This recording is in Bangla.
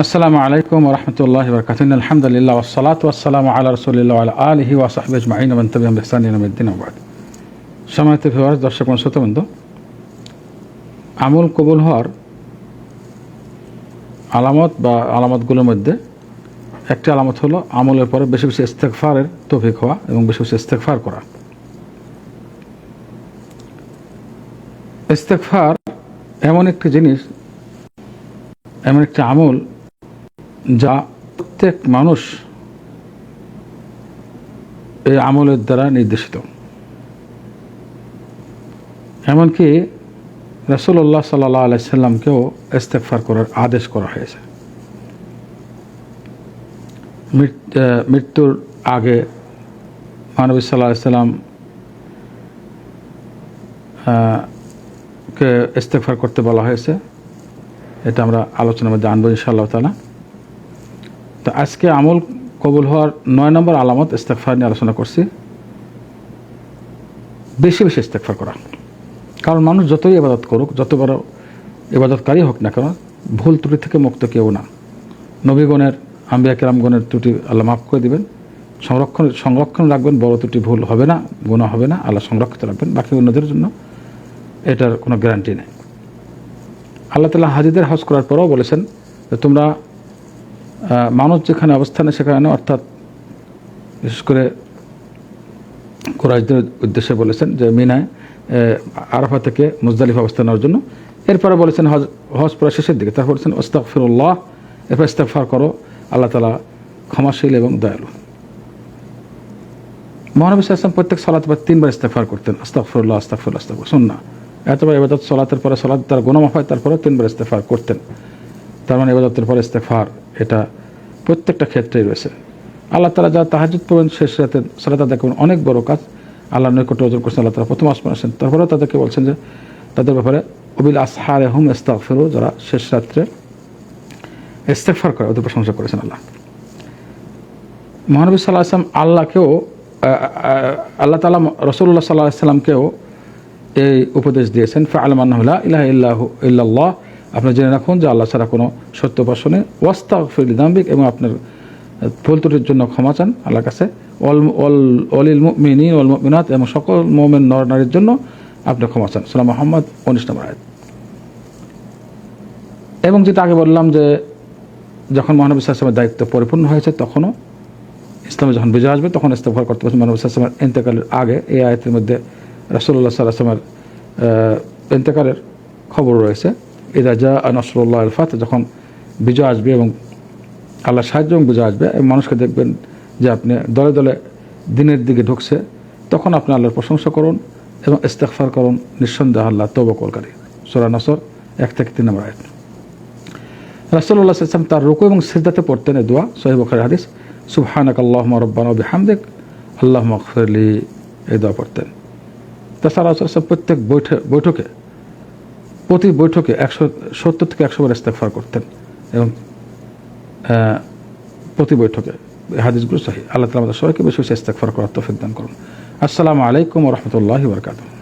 আসসালামু আলাইকুম রহমতুল্লাহ বরকাত আলহামদুলিল্লাহ ওসালাত ওয়াসালাম আল্লাহ রসুলিল্লাহ আলা আলহি ওয়াসাহব আজমাইন। মন্তবিয়াম বেহসান ইনমিদ্দিন আবাদ সময়ত ফেওয়ার দর্শক শ্রোতবন্ধ আমল কবুল হওয়ার আলামত বা আলামতগুলোর মধ্যে একটি আলামত হলো আমলের পরে বেশি বেশি ইস্তেকফারের তৌফিক হওয়া এবং বেশি বেশি ইস্তেকফার করা। ইস্তেকফার এমন একটি জিনিস, এমন একটি আমল যা প্রত্যেক মানুষ এই আমলের দ্বারা নির্দেশিত। এমনকি রসুল্লাহ সাল্লাহ আলাইসাল্লামকেও ইস্তেকফার করার আদেশ করা হয়েছে। মৃত্যুর আগে মানবী সাল্লাহ সাল্লাম কে ইস্তেকফার করতে বলা হয়েছে, এটা আমরা আলোচনার মধ্যে আনব ইনশাআল্লাহ তালা তো আজকে আমল কবুল হওয়ার নয় নম্বর আলামত ইস্তেকফার নিয়ে আলোচনা করছি। বেশি বেশি ইস্তেকফার করা। কারণ মানুষ যতই ইবাদত করুক, যত বড় ইবাদতকারী হোক না কেন, ভুল ত্রুটি থেকে মুক্ত কেউ না। নবীগণের, আম্বিয়া কেরামগণের ত্রুটি আল্লাহ মাফ করে দিবেন। সংরক্ষণ সংরক্ষণ রাখবেন, বড় ত্রুটি ভুল হবে না গুণা হবে না, আল্লাহ সংরক্ষিত রাখবেন। বাকি অন্যদের জন্য এটার কোনো গ্যারান্টি নেই। আল্লাহ তালা হাজিদের হজ করার পরেও বলেছেন যে তোমরা মানুষ যেখানে অবস্থানে, সেখানে অর্থাৎ বিশেষ করে কোরআদের উদ্দেশ্যে বলেছেন যে মিনায় আরাফা থেকে মুজদালিফ অবস্থান নেওয়ার জন্য। এরপরে বলেছেন হজ হজ পড়া শেষের দিকে। তারপর বলেছেন ওস্তাকফিরুল্লাহ এরপর ইস্তেকফার করো, আল্লাহ তালা ক্ষমাশীল এবং দয়ালু। মহানবী আসলাম প্রত্যেক সালাত বা তিনবার ইস্তেফার করতেন। আস্তাকফিরুল্লাহ আস্তাকফির শুন না এতবার এবাদত সলাতের পরে সলাত, তার গুণমাফ হয় তারপরে তিনবার ইস্তেফার করতেন। তার মানে এবাদতের পরে ইস্তেফার এটা প্রত্যেকটা ক্ষেত্রেই রয়েছে। আল্লাহ তালা যা তাহাজুদ পড়বেন শেষ রাতে সালাত আদায় করবেন অনেক বড় কাজ। আল্লাহ নৈকট্য অর্জন করছেন, আল্লাহ তালা প্রথম আসমান আসেন। তারপরেও তাদেরকে বলছেন যে, তাদের ব্যাপারে অবিল আসহার হুম ইস্তাকফিরু যারা শেষ রাত্রে ইস্তেফার করে ওদের প্রশংসা করেছেন আল্লাহ। মহানবী সাল্লাহ আসলাম আল্লাহকেও আল্লাহ তালা রসুল্লাহ সাল্লাহ সাল্লামকেও এই উপদেশ দিয়েছেন ফালমান্লাহ ইলাহ ইল্লাহ ইল্লাল্লাহ। আপনি জেনে রাখুন যে আল্লাহ ছাড়া কোনো সত্য উপাসনে ওয়াস্তা ফিলিদাম্বিক এবং আপনার ভুল ত্রুটির জন্য ক্ষমা চান আল্লাহর কাছে। অল অল অলিল মিনী অল মিনাত এবং সকল মোমেন নর নারীর জন্য আপনি ক্ষমা চান। সালাম মোহাম্মদ উনিশ নম্বর আয়াত। এবং যেটা আগে বললাম যে যখন মহানবী সাল্লামের দায়িত্ব পরিপূর্ণ হয়েছে তখনও ইসলামে যখন বিজয় আসবে, তখন ইস্তফার করতে পারছে মহানবী সাল্লামের ইন্তেকালের আগে এই আয়াতের মধ্যে রাসুল্লাহ সাল্লামের ইন্তেকালের খবর রয়েছে। ইদা জা নসরুল্লাহ আলফাত যখন বিজয় আসবে এবং আল্লাহ সাহায্য এবং বিজয় আসবে মানুষকে দেখবেন যে আপনি দলে দলে দিনের দিকে ঢুকছে, তখন আপনি আল্লাহর প্রশংসা করুন এবং ইস্তেকফার করুন, নিঃসন্দেহ আল্লাহ তবকলকারী সোরা নসর, এক থেকে তিন নম্বর আয়াত। রাসুল্লাহ সাল্লাম তার রুকু এবং সিদ্ধাতে পড়তেন এ দোয়া সোহেব বখার হাদিস সুবহানাক আল্লাহ রব্বান হামদেক আল্লাহ মখফরলি এই দোয়া পড়তেন। তাছাড়া প্রত্যেক বৈঠক বৈঠকে প্রতি বৈঠকে একশো সত্তর থেকে একশো বার ইস্তেকফার করতেন এবং প্রতি বৈঠকে। হাদিসগুলো সাহি। আল্লাহ তালা সবাইকে বেশি বেশি ইস্তেকফার করার তফিক দান করুন। আসসালামু আলাইকুম রহমতুল্লাহ বরকাতুহ।